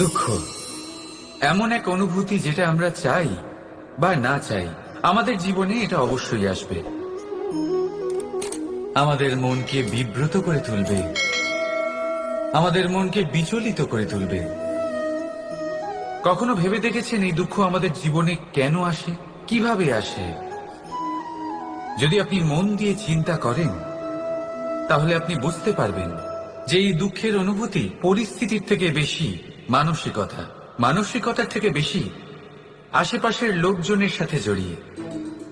দুঃখ। এমন এক অনুভূতি যেটা আমরা চাই বা না চাই, আমাদের জীবনে এটা অবশ্যই আসবে। আমাদের মনকে বিব্রত করে তুলবে। আমাদের মনকে বিচলিত করে তুলবে। কখনো ভেবে দেখেছেন এই দুঃখ আমাদের জীবনে কেন আসে? কীভাবে আসে? যদি আপনি মন দিয়ে চিন্তা করেন, তাহলে আপনি বুঝতে পারবেন যে এই দুঃখের অনুভূতি পরিস্থিতির থেকে বেশি মানসিকতা। মানসিকতার থেকে বেশি আশেপাশের লোকজনের সাথে জড়িয়ে।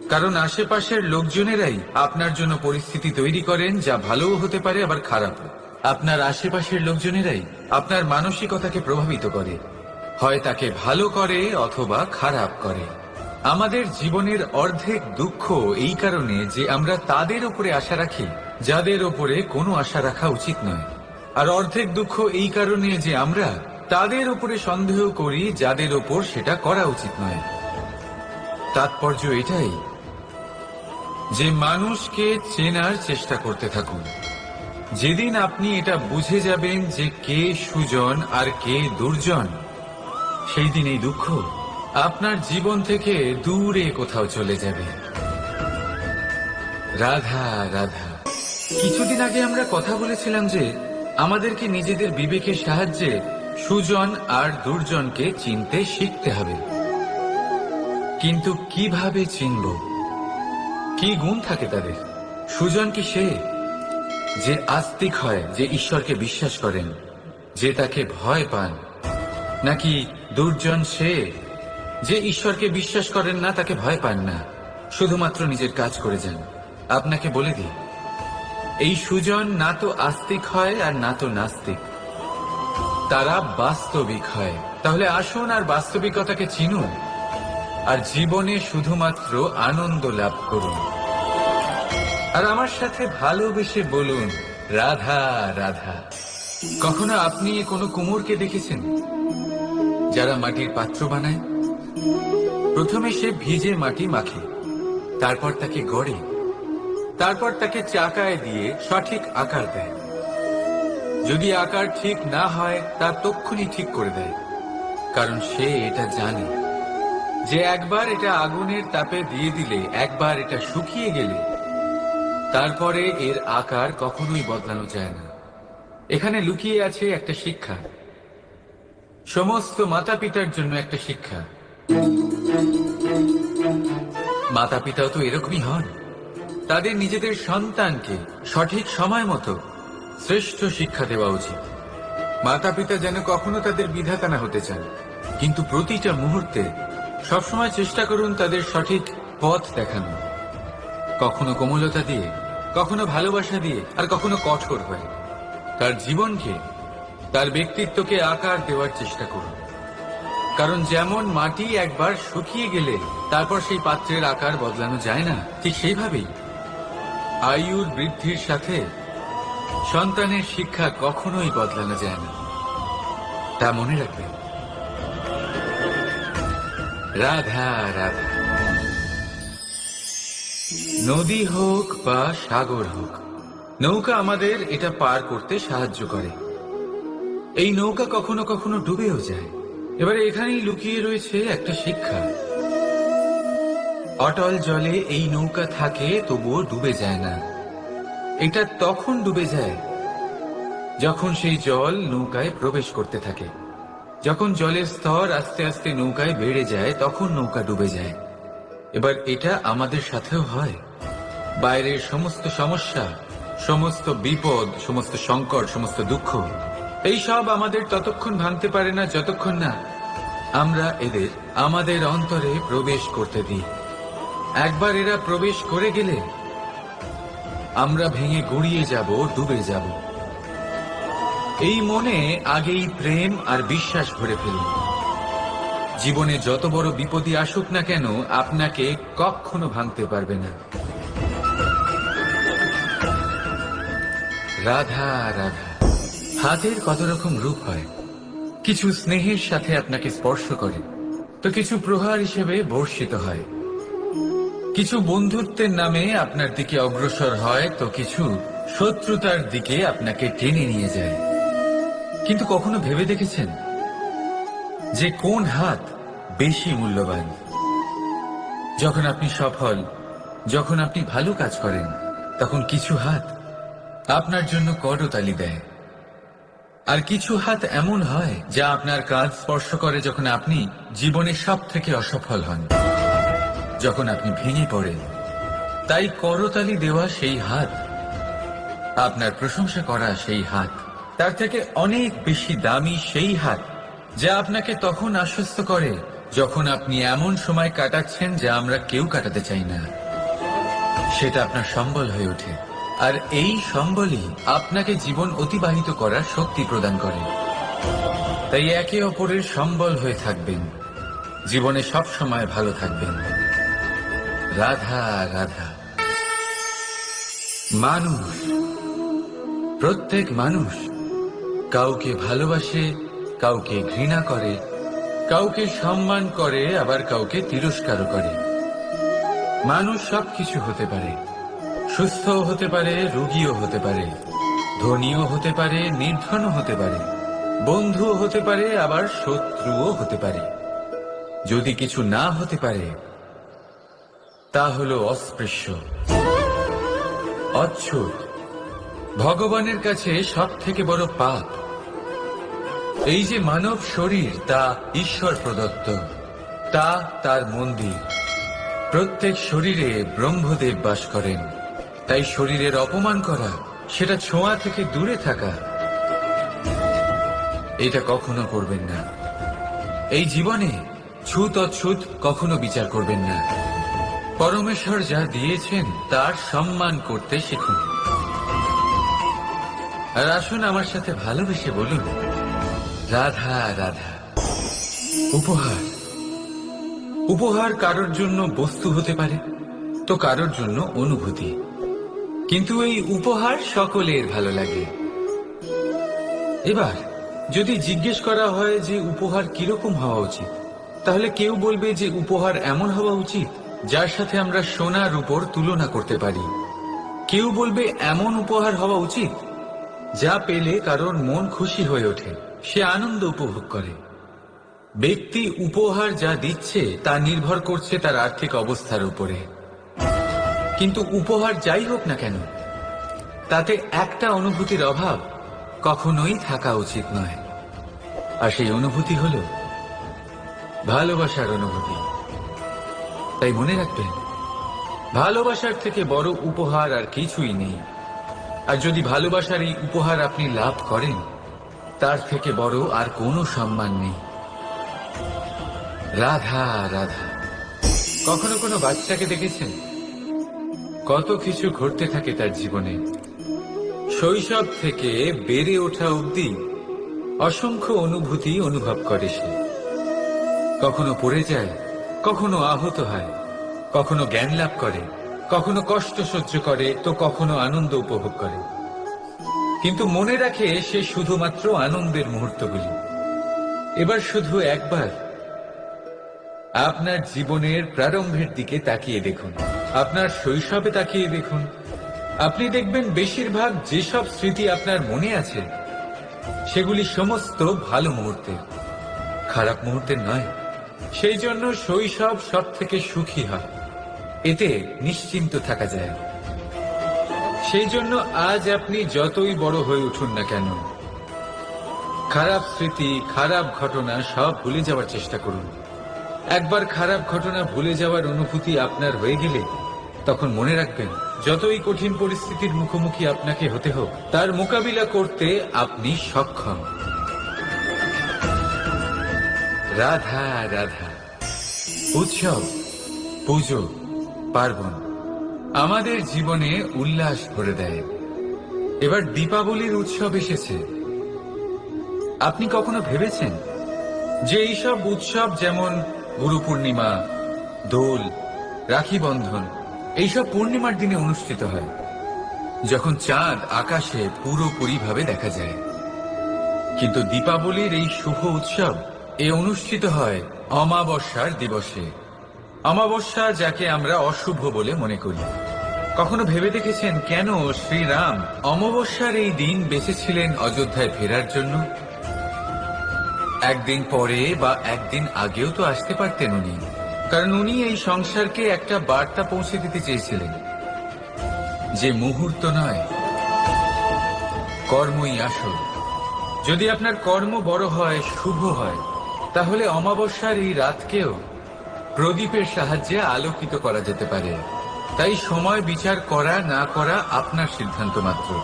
কারণ আশেপাশের লোকজনেরাই আপনার জন্য পরিস্থিতি তৈরি করেন যা ভালোও হতে পারে, আবার খারাপও। আপনার আশেপাশের লোকজনেরাই আপনার মানসিকতাকে প্রভাবিত করে। হয় তাকে ভালো করে অথবা খারাপ করে। আমাদের জীবনের অর্ধেক দুঃখ এই কারণে যে আমরা তাদের উপরে আশা রাখি, যাদের ওপরে কোনো আশা রাখা উচিত নয়। আর অর্ধেক দুঃখ এই কারণে যে আমরা তাদের উপরে সন্দেহ করি, যাদের ওপর সেটা করা উচিত নয়। তাৎপর্য এটাই যে মানুষকে চেনার চেষ্টা করতে থাকুন। যেদিন আপনি এটা বুঝে যাবেন যে কে সুজন আর কে দুর্জন, সেই দিন এই দুঃখ আপনার জীবন থেকে দূরে কোথাও চলে যাবে। রাধা রাধা। কিছুদিন আগে আমরা কথা বলেছিলাম যে আমাদেরকে নিজেদের বিবেকের সাহায্যে সুজন আর দুর্জনকে চিনতে শিখতে হবে। কিন্তু কীভাবে চিনব? কি গুণ থাকে তাদের? সুজন কি সে? যে আস্তিক হয়, যে ঈশ্বরকে বিশ্বাস করেন, যে তাকে ভয় পান, নাকি দুর্জন সে? যে ঈশ্বরকে বিশ্বাস করেন না, তাকে ভয় পান না, শুধুমাত্র নিজের কাজ করে যান। আপনাকে বলে দিই, এই সুজন না তো আস্তিক হয় আর না তো নাস্তিক। তারা বাস্তবিক হয়। তাহলে আসুন আর বাস্তবিকতাকে চিনুন। আর জীবনে শুধুমাত্র আনন্দ লাভ করুন। আর আমার সাথে ভালোবেসে বলুন, রাধা রাধা। কখনো আপনি কোনো কুমোরকে দেখেছেন? যারা মাটির পাত্র বানায়? প্রথমে সে ভিজে মাটি মাখে, তারপর তাকে গড়ে, তারপর তাকে চাকায় দিয়ে সঠিক আকার দেয়। যদি আকার ঠিক না হয়, তা তক্ষুনি ঠিক করে দেয়। কারণ সে এটা জানে। যে একবার এটা আগুনের তাপে দিয়ে দিলে, একবার এটা শুকিয়ে গেলে, তারপরে এর আকার কখনোই বদলানো যায় না। এখানে লুকিয়ে আছে একটা শিক্ষা। সমস্ত মাতা পিতার জন্য একটা শিক্ষা। মাতা পিতাও তো এরকমই হন। তাদের নিজেদের সন্তানকে সঠিক সময় মতো শ্রেষ্ঠ শিক্ষা দেওয়া উচিত। মাতা পিতা যেন কখনো তাদের বিধাতা না হতে চান, কিন্তু প্রতিটা মুহূর্তে সবসময় চেষ্টা করুন তাদের সঠিক পথ দেখানো। কখনো কোমলতা দিয়ে, কখনো ভালোবাসা দিয়ে, আর কখনো কঠোর হয়ে। তার জীবনকে, তার ব্যক্তিত্বকে আকার দেওয়ার চেষ্টা করুন। কারণ যেমন মাটি একবার শুকিয়ে গেলে তারপর সেই পাত্রের আকার বদলানো যায় না, ঠিক সেইভাবেই আয়ুর বৃদ্ধির সাথে সন্তানের শিক্ষা কখনোই বদলানো যায় না। তা মনে রাখবেন। রাধা রাধা। নদী হোক বা সাগর হোক, নৌকা আমাদের এটা পার করতে সাহায্য করে। এই নৌকা কখনো কখনো ডুবেও যায়। এবারে এখানেই লুকিয়ে রয়েছে একটা শিক্ষা। অটল জলে এই নৌকা থাকে, তবুও ডুবে যায় না। এটা তখন ডুবে যায়, যখন সেই জল নৌকায় প্রবেশ করতে থাকে। যখন জলের স্তর আস্তে আস্তে নৌকায় বেড়ে যায়, তখন নৌকা ডুবে যায়। এবার এটা আমাদের সাথেও হয়। বাইরের সমস্ত সমস্যা, সমস্ত বিপদ, সমস্ত সংকট, সমস্ত দুঃখ, এই সব আমাদের ততক্ষণ ভাঙতে পারে না, যতক্ষণ না আমরা এদের, আমাদের অন্তরে প্রবেশ করতে দিই। একবার এরা প্রবেশ করে গেলে আমরা ভেঙে গড়িয়ে যাব, ডুবে যাব। এই মনে আগেই প্রেম আর বিশ্বাস ভরে ফেলুন। জীবনে যত বড় বিপদই আসুক না কেন, আপনাকে কখনো ভাঙতে পারবে না। রাধা রাধা। হাতের কত রকম রূপ হয়। কিছু স্নেহের সাথে আপনাকে স্পর্শ করে। তো কিছু প্রহার হিসেবে বর্ষিত হয়। কিছু বন্ধুত্বের নামে আপনার দিকে অগ্রসর হয়, তো কিছু শত্রুতার দিকে আপনাকে টেনে নিয়ে যায়। কিন্তু কখনো ভেবে দেখেছেন যে কোন হাত বেশি মূল্যবান? যখন আপনি সফল, যখন আপনি ভালো কাজ করেন, তখন কিছু হাত আপনার জন্য করতালি দেয়। আর কিছু হাত এমন হয় যা আপনার কাজ স্পর্শ করে যখন আপনি জীবনে সব থেকে অসফল হন। যখন আপনি ভেঙে পড়েন, তাই করতালি দেওয়া সেই হাত, আপনার প্রশংসা করা সেই হাত, তার থেকে অনেক বেশি দামি সেই হাত, যা আপনাকে তখন আশ্বস্ত করে যখন আপনি এমন সময় কাটাচ্ছেন যা আমরা কেউ কাটাতে চাই না। সেটা আপনার সম্বল হয়ে ওঠে, আর এই সম্বলই আপনাকে জীবন অতিবাহিত করার শক্তি প্রদান করে। তাই একে অপরের সম্বল হয়ে থাকবেন, জীবনে সব সময় ভালো থাকবেন। রাধা রাধা। মানুষ। প্রত্যেক মানুষ কাউকে ভালোবাসে, কাউকে ঘৃণা করে, কাউকে সম্মান করে, আবার কাউকে তিরস্কারও করে। মানুষ সবকিছু হতে পারে। সুস্থ হতে পারে, রোগীও হতে পারে। ধনীও হতে পারে, নির্ধনও হতে পারে। বন্ধুও হতে পারে, আবার শত্রুও হতে পারে। যদি কিছু না হতে পারে তা হলো অস্পৃশ্য। অচ্ছুত। ভগবানের কাছে সব থেকে বড় পাপ। এই যে মানব শরীর, তা ঈশ্বর প্রদত্ত। তা তার মন্দির। প্রত্যেক শরীরে ব্রহ্মদেব বাস করেন। তাই শরীরের অপমান করা, সেটা ছোঁয়া থেকে দূরে থাকা, এটা কখনো করবেন না। এই জীবনে ছুত অছুত কখনো বিচার করবেন না। পরমেশ্বর যা দিয়েছেন, তার সম্মান করতে শিখুন। আর আসুন আমার সাথে ভালোবেসে বলুন, রাধা রাধা, উপহার। উপহার কারোর জন্য বস্তু হতে পারে, তো কারোর জন্য অনুভূতি। কিন্তু এই উপহার সকলের ভালো লাগে। এবার, যদি জিজ্ঞেস করা হয় যে উপহার কীরকম হওয়া উচিত, তাহলে কেউ বলবে যে উপহার এমন হওয়া উচিত যার সাথে আমরা সোনার উপর তুলনা করতে পারি। কেউ বলবে, এমন উপহার হওয়া উচিত যা পেলে কারোর মন খুশি হয়ে ওঠে, সে আনন্দ উপভোগ করে। ব্যক্তি উপহার যা দিচ্ছে, তা নির্ভর করছে তার আর্থিক অবস্থার উপরে। কিন্তু উপহার যাই হোক না কেন, তাতে একটা অনুভূতির অভাব কখনোই থাকা উচিত নয়। আর সেই অনুভূতি হল ভালোবাসার অনুভূতি। তাই মনে রাখবেন, ভালোবাসার থেকে বড় উপহার আর কিছুই নেই। আর যদি ভালোবাসার এই উপহার আপনি লাভ করেন, তার থেকে বড় আর কোনো সম্মান নেই। রাধা রাধা। কখনো কোনো বাচ্চাকে দেখেছেন? কত কিছু ঘটতে থাকে তার জীবনে। শৈশব থেকে বেড়ে ওঠা অবধি অসংখ্য অনুভূতি অনুভব করে সে। কখনো পড়ে যায় কখনো আহত হয়, কখনো জ্ঞান লাভ করে, কখনো কষ্ট সহ্য করে, তো কখনো আনন্দ উপভোগ করে। কিন্তু মনে রাখে সে শুধুমাত্র আনন্দের মুহূর্তগুলি। এবার শুধু একবার। আপনার জীবনের প্রারম্ভের দিকে তাকিয়ে দেখুন, আপনার শৈশবে তাকিয়ে দেখুন। আপনি দেখবেন বেশিরভাগ যেসব স্মৃতি আপনার মনে আছে, সেগুলি সমস্ত ভালো মুহূর্তে খারাপ মুহূর্তের নয়। সেই জন্য শৈশব সব থেকে সুখী হয়। এতে নিশ্চিন্ত থাকা যায়। সেই জন্য আজ আপনি যতই বড় হয়ে উঠুন না কেন, খারাপ স্মৃতি, খারাপ ঘটনা সব ভুলে যাওয়ার চেষ্টা করুন। একবার খারাপ ঘটনা ভুলে যাওয়ার অনুভূতি আপনার হয়ে গেলে তখন মনে রাখবেন, যতই কঠিন পরিস্থিতির মুখোমুখি আপনাকে হতে হোক, তার মোকাবিলা করতে আপনি সক্ষম। রাধা রাধা। উৎসব, পুজো, পার্বণ আমাদের জীবনে উল্লাস ভরে দেয়। এবার দীপাবলির উৎসব এসেছে। আপনি কখনো ভেবেছেন যে এইসব উৎসব যেমন গুরু পূর্ণিমা দোল, রাখি বন্ধন, এইসব পূর্ণিমার দিনে অনুষ্ঠিত হয়, যখন চাঁদ আকাশে পুরোপুরিভাবে দেখা যায়। কিন্তু দীপাবলির এই শুভ উৎসব এ অনুষ্ঠিত হয় অমাবস্যার দিবসে। অমাবস্যা যাকে আমরা অশুভ বলে মনে করি। কখনো ভেবে দেখেছেন কেন শ্রীরাম অমাবস্যার এই দিন বেঁচেছিলেন অযোধ্যায় ফেরার জন্য? একদিন পরে বা একদিন আগেও তো আসতে পারতেন উনি। কারণ উনি এই সংসারকে একটা বার্তা পৌঁছে দিতে চেয়েছিলেন। যে মুহূর্ত নয়, কর্মই আসল। যদি আপনার কর্ম বড় হয়, শুভ হয় তাহলে অমাবস্যার এই রাতকেও প্রদীপের সাহায্যে আলোকিত করা যেতে পারে। তাই সময় বিচার করা না করা আপনার সিদ্ধান্ত মাত্র।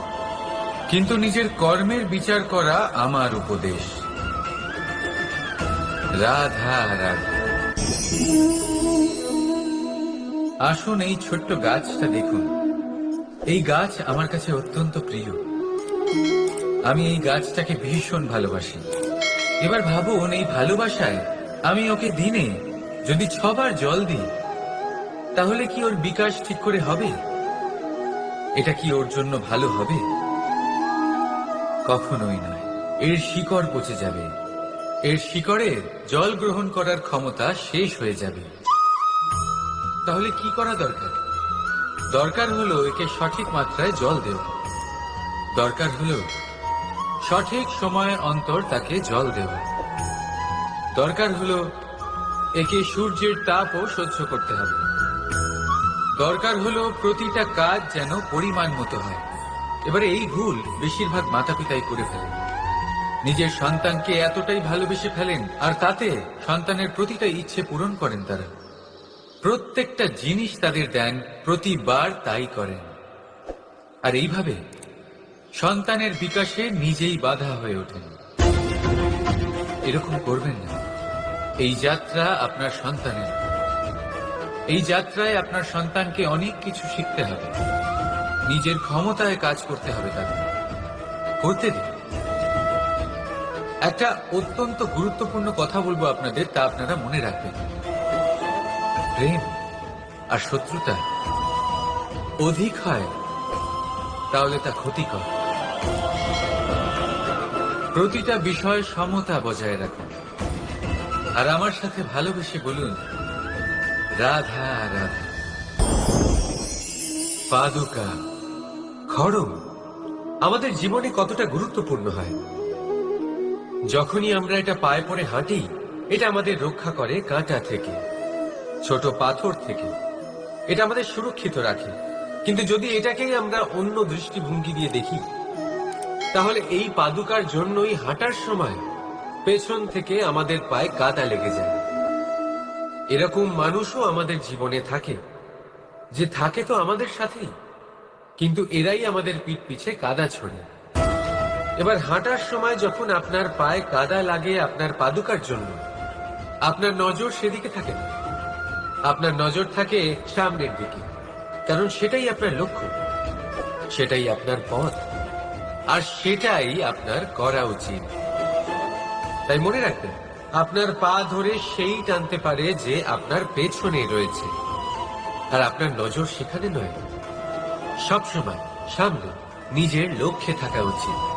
কিন্তু নিজের কর্মের বিচার করা আমার উপদেশ। রাধা রাধা। আসুন এই ছোট্ট গাছটা দেখুন। এই গাছ আমার কাছে অত্যন্ত প্রিয়। আমি এই গাছটাকে ভীষণ ভালোবাসি। এবার ভাবুন, এই ভালোবাসায় আমি ওকে দিনে যদি ছবার জল দিই, তাহলে কি ওর বিকাশ ঠিক করে হবে? এটা কি ওর জন্য ভালো হবে? কখনোই নয়। এর শিকড় পচে যাবে। এর শিকড়ে জল গ্রহণ করার ক্ষমতা শেষ হয়ে যাবে। তাহলে কি করা দরকার? দরকার হলো একে সঠিক মাত্রায় জল দেওয়া। দরকার হলো সঠিক সময় অন্তর তাকে জল দেওয়া দরকার হলো একে সূর্যের তাপও সহ্য করতে হবে। দরকার হলো প্রতিটা কাজ যেন পরিমাণ মতো হয়। এবারে এই ভুল বেশিরভাগ মাতা পিতাই করে ফেলেন। নিজের সন্তানকে এতটাই ভালোবেসে ফেলেন, আর তাতে সন্তানের প্রতিটা ইচ্ছে পূরণ করেন তারা। প্রত্যেকটা জিনিস তাদের দেন, প্রতিবার তাই করেন। আর এইভাবে সন্তানের বিকাশে নিজেই বাধা হয়ে ওঠেন। এরকম করবেন না। এই যাত্রা আপনার সন্তানের। এই যাত্রায় আপনার সন্তানকে অনেক কিছু শিখতে হবে। নিজের ক্ষমতায় কাজ করতে হবে তাকে। করতে দিন। একটা অত্যন্ত গুরুত্বপূর্ণ কথা বলব আপনাদের, তা আপনারা মনে রাখবেন। প্রেম আর শত্রুতা অধিক হয়, তাহলে তা ক্ষতিকর। প্রতিটা বিষয় সমতা বজায় রাখুন। আর আমার সাথে ভালোবেসে বলুন, রাধা রাধা। পাদুকা, খড়ম, আমাদের জীবনে কতটা গুরুত্বপূর্ণ হয়। যখনই আমরা এটা পায়ে পড়ে হাঁটি, এটা আমাদের রক্ষা করে কাঁটা থেকে, ছোট পাথর থেকে। এটা আমাদের সুরক্ষিত রাখে। কিন্তু যদি এটাকেই আমরা অন্য দৃষ্টিভঙ্গি দিয়ে দেখি তাহলে এই পাদুকার জন্যই হাঁটার সময় পেছন থেকে আমাদের পায়ে কাদা লেগে যায়। এরকম মানুষও আমাদের জীবনে থাকে, যে থাকে তো আমাদের সাথেই, কিন্তু এরাই আমাদের পিঠ পিছে কাদা ছড়ে। এবার হাঁটার সময় যখন আপনার পায়ে কাদা লাগে আপনার পাদুকার জন্য, আপনার নজর সেদিকে থাকে না। আপনার নজর থাকে সামনের দিকে, কারণ সেটাই আপনার লক্ষ্য, সেটাই আপনার পথ। আর সেটাই আপনার করা উচিত। তাই মনে রাখবেন, আপনার পা ধরে সেই টানতে পারে যে আপনার পেছনে রয়েছে। আর আপনার নজর সেখানে নয়। সবসময় সামনে নিজের লক্ষ্যে থাকা উচিত।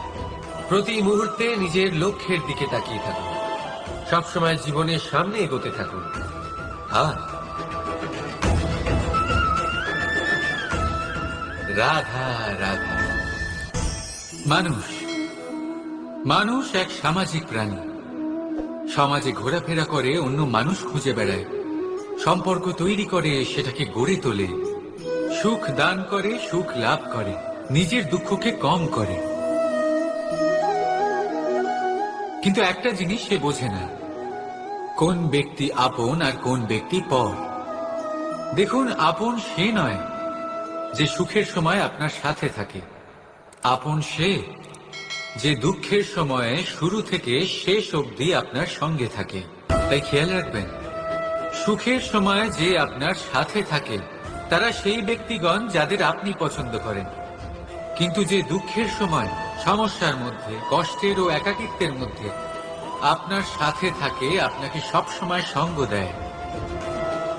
প্রতি মুহূর্তে নিজের লক্ষ্যের দিকে তাকিয়ে থাকুন। সবসময় জীবনের সামনে এগোতে থাকুন। আর রাধা রাধা। মানুষ। মানুষ এক সামাজিক প্রাণী। সমাজে ঘোরাফেরা করে, অন্য মানুষ খুঁজে বেড়ায়। সম্পর্ক তৈরি করে, সেটাকে গড়ে তোলে। সুখ দান করে, সুখ লাভ করে। নিজের দুঃখকে কম করে। কিন্তু একটা জিনিস সে বোঝে না। কোন ব্যক্তি আপন আর কোন ব্যক্তি পর। দেখুন, আপন সে নয় যে সুখের সময় আপনার সাথে থাকে। আপন সে, যে দুঃখের সময়ে শুরু থেকে শেষ অবধি আপনার সঙ্গে থাকে। তাই খেয়াল রাখবেন, সুখের সময় যে আপনার সাথে থাকে, তারা সেই ব্যক্তিগণ যাদের আপনি পছন্দ করেন। কিন্তু যে দুঃখের সময়, সমস্যার মধ্যে, কষ্টের ও একাকিত্বের মধ্যে আপনার সাথে থাকে, আপনাকে সব সময় সঙ্গ দেয়।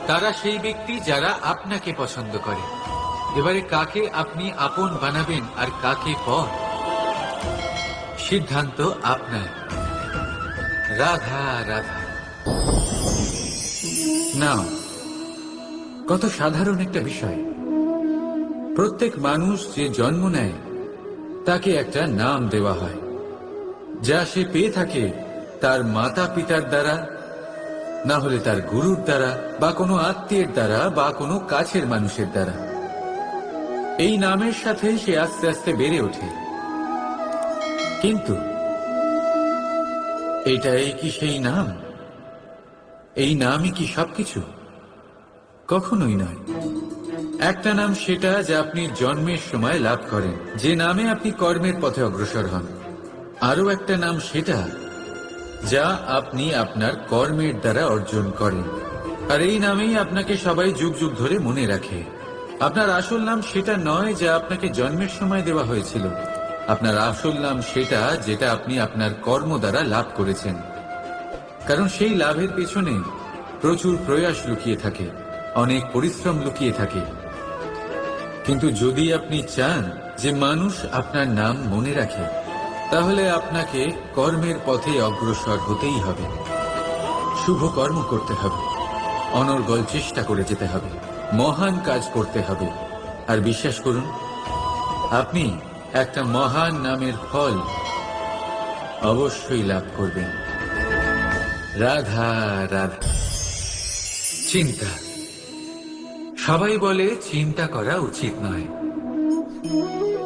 তারা সেই ব্যক্তি যারা আপনাকে পছন্দ করে। এবারে কাকে আপনি আপন বানাবেন আর কাকে পর? সিদ্ধান্ত আপনার। রাধা রাধা। নাও, কত সাধারণ একটা বিষয়। প্রত্যেক মানুষ যে জন্ম নেয়, তাকে একটা নাম দেওয়া হয়। যা সে পেয়ে থাকে তার মাতা পিতার দ্বারা, না হলে তার গুরুর দ্বারা, বা কোনো আত্মীয়ের দ্বারা, বা কোনো কাছের মানুষের দ্বারা। এই নামের সাথে সে আস্তে আস্তে বেড়ে ওঠে। কিন্তু এটাই কি সেই নাম? এই নামই কি সবকিছু? কখনোই নয়। একটা নাম সেটা যা আপনি জন্মের সময় লাভ করেন। যে নামে আপনি কর্মের পথে অগ্রসর হন। আরও একটা নাম সেটা যা আপনি আপনার কর্মের দ্বারা অর্জন করেন। আর এই নামেই আপনাকে সবাই যুগ যুগ ধরে মনে রাখে। আপনার আসল নাম সেটা নয় যা আপনাকে জন্মের সময় দেওয়া হয়েছিল। আপনার আসল নাম সেটা যেটা আপনি আপনার কর্ম দ্বারা লাভ করেছেন। কারণ সেই লাভের পেছনে প্রচুর প্রয়াস লুকিয়ে থাকে, অনেক পরিশ্রম লুকিয়ে থাকে। কিন্তু যদি আপনি চান যে মানুষ আপনার নাম মনে রাখে, তাহলে আপনাকে কর্মের পথে অগ্রসর হতেই হবে। শুভ কর্ম করতে হবে, অনর্গল চেষ্টা করে যেতে হবে। মহান কাজ করতে হবে। আর বিশ্বাস করুন, আপনি একটা মহান নামের ফল অবশ্যই লাভ করবেন। রাধা রাধা। চিন্তা। সবাই বলে চিন্তা করা উচিত নয়।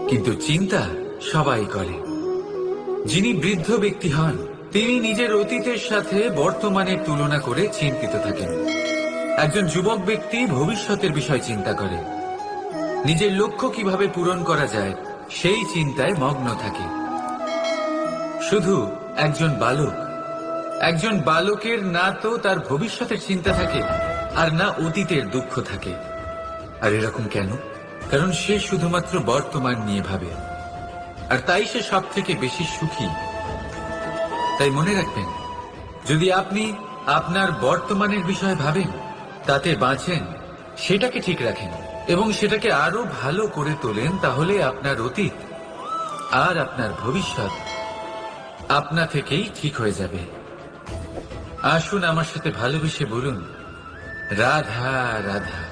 কিন্তু চিন্তা সবাই করে। যিনি বৃদ্ধ ব্যক্তি হন, তিনি নিজের অতীতের সাথে বর্তমানের তুলনা করে চিন্তিত থাকেন। একজন যুবক ব্যক্তি ভবিষ্যতের বিষয় চিন্তা করে। নিজের লক্ষ্য কীভাবে পূরণ করা যায়, সেই চিন্তায় মগ্ন থাকে। শুধু একজন বালক। একজন বালকের না তো তার ভবিষ্যতের চিন্তা থাকে, আর না অতীতের দুঃখ থাকে। আর এরকম কেন? কারণ সে শুধুমাত্র বর্তমান নিয়ে ভাবে। আর তাই সে সব থেকে বেশি সুখী। তাই মনে রাখবেন, যদি আপনি আপনার বর্তমানের বিষয়ে ভাবেন তাতে বাঁচেন, সেটাকে ঠিক রাখেন এবং সেটাকে আরও ভালো করে তোলেন, তাহলে আপনার অতীত আর আপনার ভবিষ্যৎ আপনা থেকেই ঠিক হয়ে যাবে। আসুন আমার সাথে ভালোবেসে বলুন, রাধা রাধা।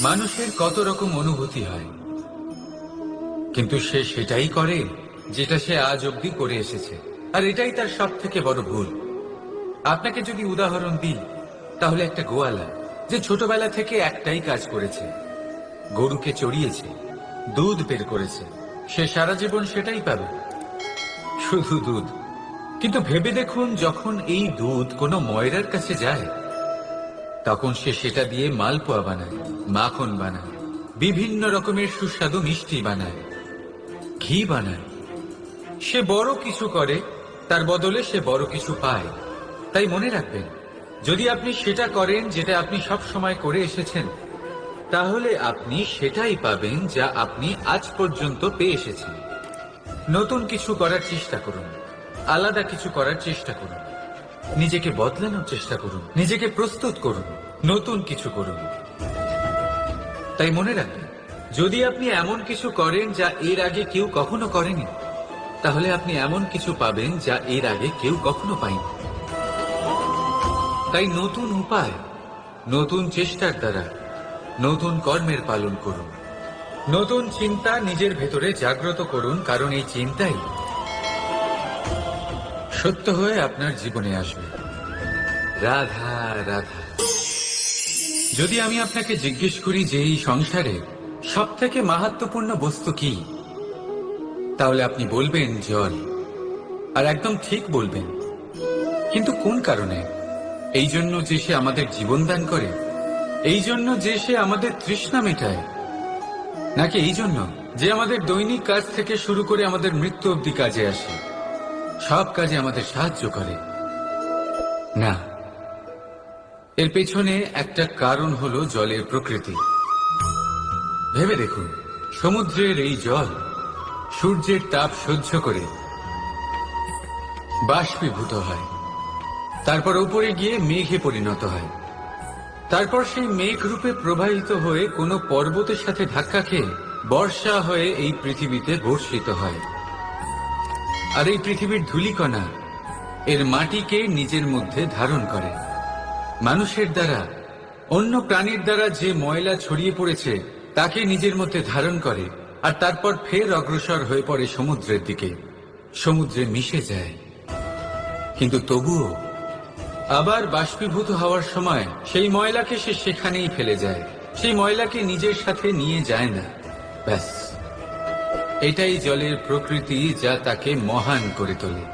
মানুষের কত রকম অনুভূতি হয়। কিন্তু সে সেটাই করে যেটা সে আজ অব্দি করে এসেছে। আর এটাই তার সব থেকে বড় ভুল। আপনাকে যদি উদাহরণ দিই তাহলে একটা গোয়ালা, যে ছোটবেলা থেকে একটাই কাজ করেছে। গরুকে চড়িয়েছে, দুধ বের করেছে। সে সারা জীবন সেটাই পাবে। শুধু দুধ। কিন্তু ভেবে দেখুন, যখন এই দুধ কোনো ময়রার কাছে যায়, তখন সে সেটা দিয়ে মালপোয়া বানায়, মাখন বানায়, বিভিন্ন রকমের সুস্বাদু মিষ্টি বানায়, ঘি বানায়। সে বড় কিছু করে, তার বদলে সে বড় কিছু পায়। তাই মনে রাখবেন যদি আপনি সেটা করেন যেটা আপনি সব সময় করে এসেছেন, তাহলে আপনি সেটাই পাবেন যা আপনি আজ পর্যন্ত পেয়ে এসেছেন। নতুন কিছু করার চেষ্টা করুন, আলাদা কিছু করার চেষ্টা করুন, নিজেকে বদলানোর চেষ্টা করুন, নিজেকে প্রস্তুত করুন, নতুন কিছু করুন। তাই মনে রাখবেন, যদি আপনি এমন কিছু করেন যা এর আগে কেউ কখনো করেনি, তাহলে আপনি এমন কিছু পাবেন যা এর আগে কেউ কখনো পায়নি। তাই নতুন উপায়, নতুন চেষ্টার দ্বারা নতুন কর্মের পালন করুন। নতুন চিন্তা নিজের ভেতরে জাগ্রত করুন, কারণ এই চিন্তাই সত্য হয়ে আপনার জীবনে আসবে। রাধা রাধা। যদি আমি আপনাকে জিজ্ঞেস করি যে এই সংসারে সব থেকে মাহাত্মপূর্ণ বস্তু কি, তাহলে আপনি বলবেন, জল। আর একদম ঠিক বলবেন। কিন্তু কোন কারণে? এই জন্য যে সে আমাদের জীবন দান করে এই জন্য যে সে আমাদের তৃষ্ণা মেটায়। নাকি এই জন্য যে আমাদের দৈনিক কাজ থেকে শুরু করে আমাদের মৃত্যু অবধি কাজে আসে, সব কাজে আমাদের সাহায্য করে। না, এর পেছনে একটা কারণ হলো জলের প্রকৃতি। ভেবে দেখুন, সমুদ্রের এই জল সূর্যের তাপ সহ্য করে বাষ্পীভূত হয়। তারপর উপরে গিয়ে মেঘে পরিণত হয়। তারপর সেই মেঘ রূপে প্রবাহিত হয়ে কোনো পর্বতের সাথে ধাক্কা খেয়ে বর্ষা হয়ে এই পৃথিবীতে বর্ষিত হয়। আর এই পৃথিবীর ধূলিকণা এর মাটিকে নিজের মধ্যে ধারণ করে। মানুষের দ্বারা, অন্য প্রাণীর দ্বারা যে ময়লা ছড়িয়ে পড়েছে, তাকে নিজের মধ্যে ধারণ করে আর তারপর ফের অগ্রসর হয়ে পড়ে সমুদ্রের দিকে। সমুদ্রে মিশে যায়। কিন্তু তবুও আবার বাষ্পীভূত হওয়ার সময় সেই ময়লাকে সে সেখানেই ফেলে যায়। সেই ময়লাকে নিজের সাথে নিয়ে যায় না। ব্যাস। এটাই জলের প্রকৃতি যা তাকে মহান করে তোলে।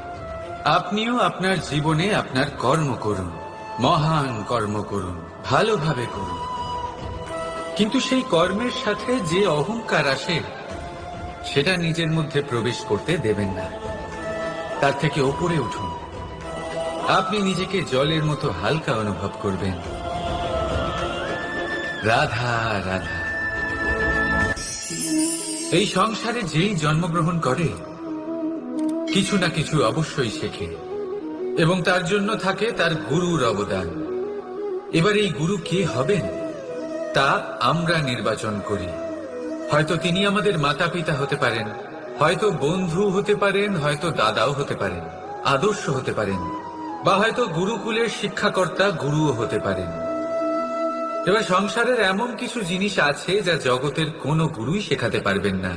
আপনিও আপনার জীবনে আপনার কর্ম করুন। মহান কর্ম করুন। ভালোভাবে করুন। কিন্তু সেই কর্মের সাথে যে অহংকার আসে, সেটা নিজের মধ্যে প্রবেশ করতে দেবেন না। তার থেকে ওপরে উঠুন। আপনি নিজেকে জলের মতো হালকা অনুভব করবেন। রাধা রাধা। এই সংসারে যেই জন্মগ্রহণ করে, কিছু না কিছু অবশ্যই শেখে। এবং তার জন্য থাকে তার গুরুর অবদান। এবার এই গুরু কে হবেন, তা আমরা নির্বাচন করি। হয়তো তিনি আমাদের মাতা পিতা হতে পারেন, হয়তো বন্ধু হতে পারেন, হয়তো দাদাও হতে পারেন, আদর্শ হতে পারেন। বা হয়তো গুরুকুলের শিক্ষাকর্তা গুরুও হতে পারেন। এবার সংসারের এমন কিছু জিনিস আছে যা জগতের কোনো গুরুই শেখাতে পারবেন না।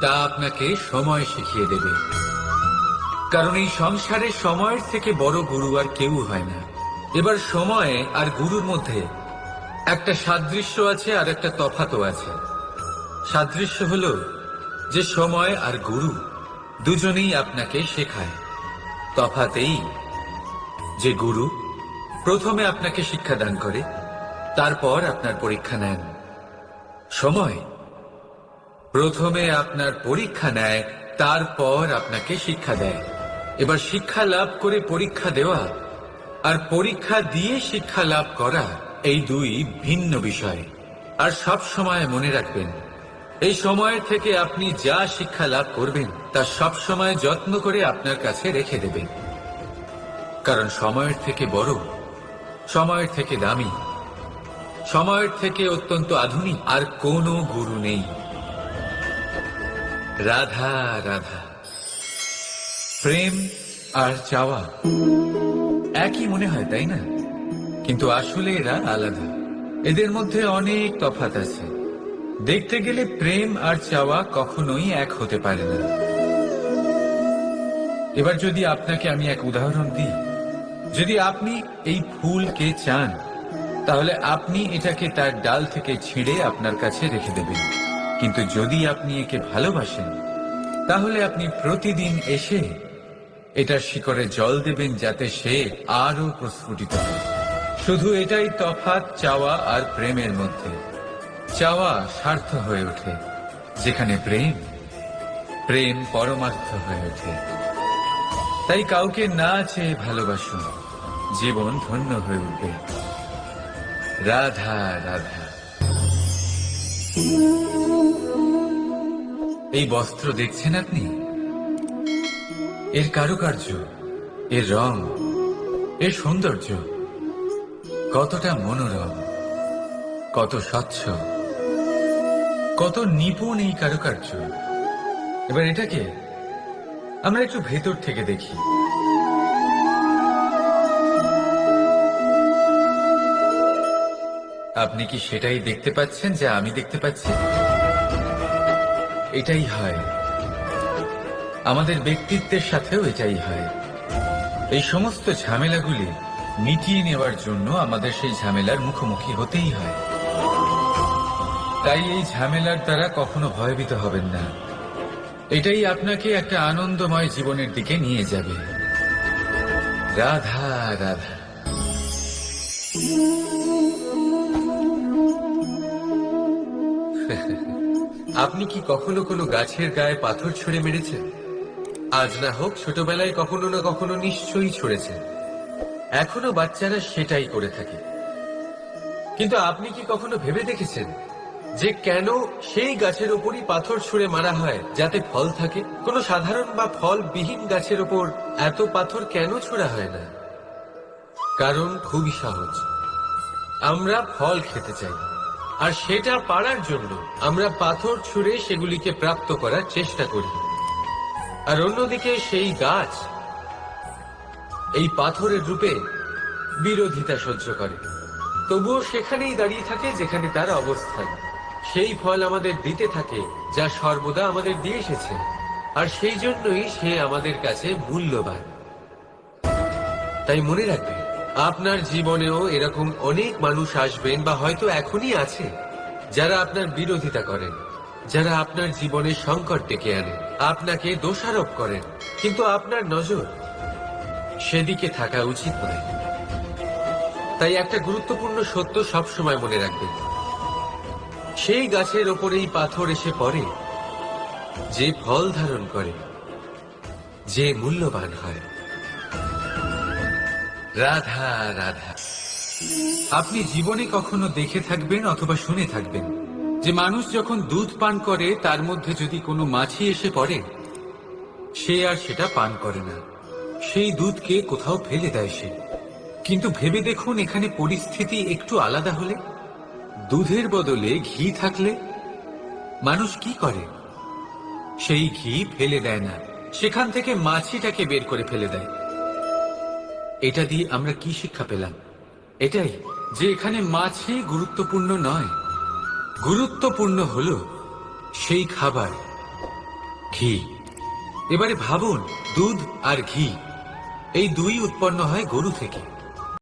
তা আপনাকে সময় শিখিয়ে দেবে। কারণ এই সংসারে সময়ের থেকে বড় গুরু আর কেউ হয় না। এবার সময় আর গুরুর মধ্যে একটা সাদৃশ্য আছে আর একটা তফাতও আছে। সাদৃশ্য হল যে সময় আর গুরু দুজনেই আপনাকে শেখায়। তফাতেই যে গুরু প্রথমে আপনাকে শিক্ষাদান করে, তারপর আপনার পরীক্ষা নেন। সময়। প্রথমে আপনার পরীক্ষা নেয়, তারপর আপনাকে শিক্ষা দেয়। এবার শিক্ষা লাভ করে পরীক্ষা দেওয়া আর পরীক্ষা দিয়ে শিক্ষা লাভ করা, এই দুই ভিন্ন বিষয়। আর সব সময় মনে রাখবেন এই সময় থেকে আপনি যা শিক্ষা লাভ করবেন, তা সব সময় যত্ন করে আপনার কাছে রেখে দেবেন। কারণ সময়ের থেকে বড়, সময়ের থেকে দামি, সময়ের থেকে অত্যন্ত আধুনিক আর কোনো গুরু নেই। রাধা রাধা। প্রেম আর চাওয়া, একই মনে হয়, তাই না? কিন্তু আসলে এরা আলাদা। এদের মধ্যে অনেক তফাত আছে। দেখতে গেলে প্রেম আর চাওয়া কখনোই এক হতে পারে না। এবার যদি আপনাকে আমি এক উদাহরণ দিই, যদি আপনি এই ফুলকে চান, তাহলে আপনি এটাকে তার ডাল থেকে ছিঁড়ে আপনার কাছে রেখে দেবেন। কিন্তু যদি আপনি একে ভালোবাসেন, তাহলে আপনি প্রতিদিন এসে এটার শিকড়ে জল দেবেন যাতে সে আরও প্রস্ফুটিত হয়। শুধু এটাই তফাৎ, চাওয়া আর প্রেমের মধ্যে। চাওয়া স্বার্থ হয়ে ওঠে, যেখানে প্রেম প্রেম পরমার্থ হয়ে ওঠে। তাই কাউকে না চেয়ে ভালোবাসুন জীবন ধন্য হয়ে উঠবে। রাধা রাধা। এই বস্ত্র দেখছেন আপনি? এর কারুকার্য, এর রং, এর সৌন্দর্য, কতটা মনোরম, কত স্বচ্ছ। কত নিপুণ এই কারুকার্য। এবার এটাকে আমরা একটু ভেতর থেকে দেখি। আপনি কি সেটাই দেখতে পাচ্ছেন যা আমি দেখতে পাচ্ছি? এটাই হয়। আমাদের ব্যক্তিত্বের সাথেও এটাই হয়। এই সমস্ত ঝামেলাগুলি মিটিয়ে নেওয়ার জন্য আমাদের সেই ঝামেলার মুখোমুখি হতেই হয়। তাই এই ঝামেলার দ্বারা কখনো ভয়ভীত হবেন না। এটাই আপনাকে একটা আনন্দময় জীবনের দিকে নিয়ে যাবে। রাধা রাধা। আপনি কি কখনো কোনো গাছের গায়ে পাথর ছুঁড়ে মেরেছেন? আজ না হোক, ছোটবেলায় কখনো না কখনো নিশ্চয়ই ছুঁড়েছেন। এখনও বাচ্চারা সেটাই করে থাকে। কিন্তু আপনি কি কখনো ভেবে দেখেছেন? যে কেন সেই গাছের ওপরই পাথর ছুঁড়ে মারা হয়, যাতে ফল থাকে? কোনো সাধারণ বা ফল বিহীন গাছের ওপর এত পাথর কেন ছোড়া হয় না? কারণ খুবই সহজ। আমরা ফল খেতে চাই, আর সেটা পারার জন্য আমরা পাথর ছুঁড়ে সেগুলিকে প্রাপ্ত করার চেষ্টা করি। আর অন্যদিকে সেই গাছ এই পাথরের রূপে বিরোধিতা সহ্য করে। তবুও সেখানেই দাঁড়িয়ে থাকে যেখানে তার অবস্থান। সেই ফল আমাদের দিতে থাকে, যা সর্বদা আমাদের দিয়ে এসেছে। আর সেই জন্যই সে আমাদের কাছে মূল্যবান। তাই মনে রাখবেন আপনার জীবনেও এরকম অনেক মানুষ আসবেন বা হয়তো এখনই আছে, যারা আপনার বিরোধিতা করেন, যারা আপনার জীবনে সংকট ডেকে আনেন আপনাকে দোষারোপ করেন। কিন্তু আপনার নজর সেদিকে থাকা উচিত নয়। তাই একটা গুরুত্বপূর্ণ সত্য সবসময় মনে রাখবেন সেই গাছের ওপরেই পাথর এসে পড়ে। যে ফল ধারণ করে, যে মূল্যবান হয়। রাধা রাধা। আপনি জীবনে কখনো দেখে থাকবেন অথবা শুনে থাকবেন যে মানুষ যখন দুধ পান করে, তার মধ্যে যদি কোনো মাছি এসে পড়ে, সে আর সেটা পান করে না। সেই দুধকে কোথাও ফেলে দেয় সে। কিন্তু ভেবে দেখুন, এখানে পরিস্থিতি একটু আলাদা হলে দুধের বদলে ঘি থাকলে মানুষ কি করে? সেই ঘি ফেলে দেয় না। সেখান থেকে মাছিটাকে বের করে ফেলে দেয়। এটা দিয়ে আমরা কি শিক্ষা পেলাম? এটাই যে এখানে মাছি গুরুত্বপূর্ণ নয়। গুরুত্বপূর্ণ হলো সেই খাবার, ঘি। এবারে ভাবুন, দুধ আর ঘি। এই দুই উৎপন্ন হয় গরু থেকে।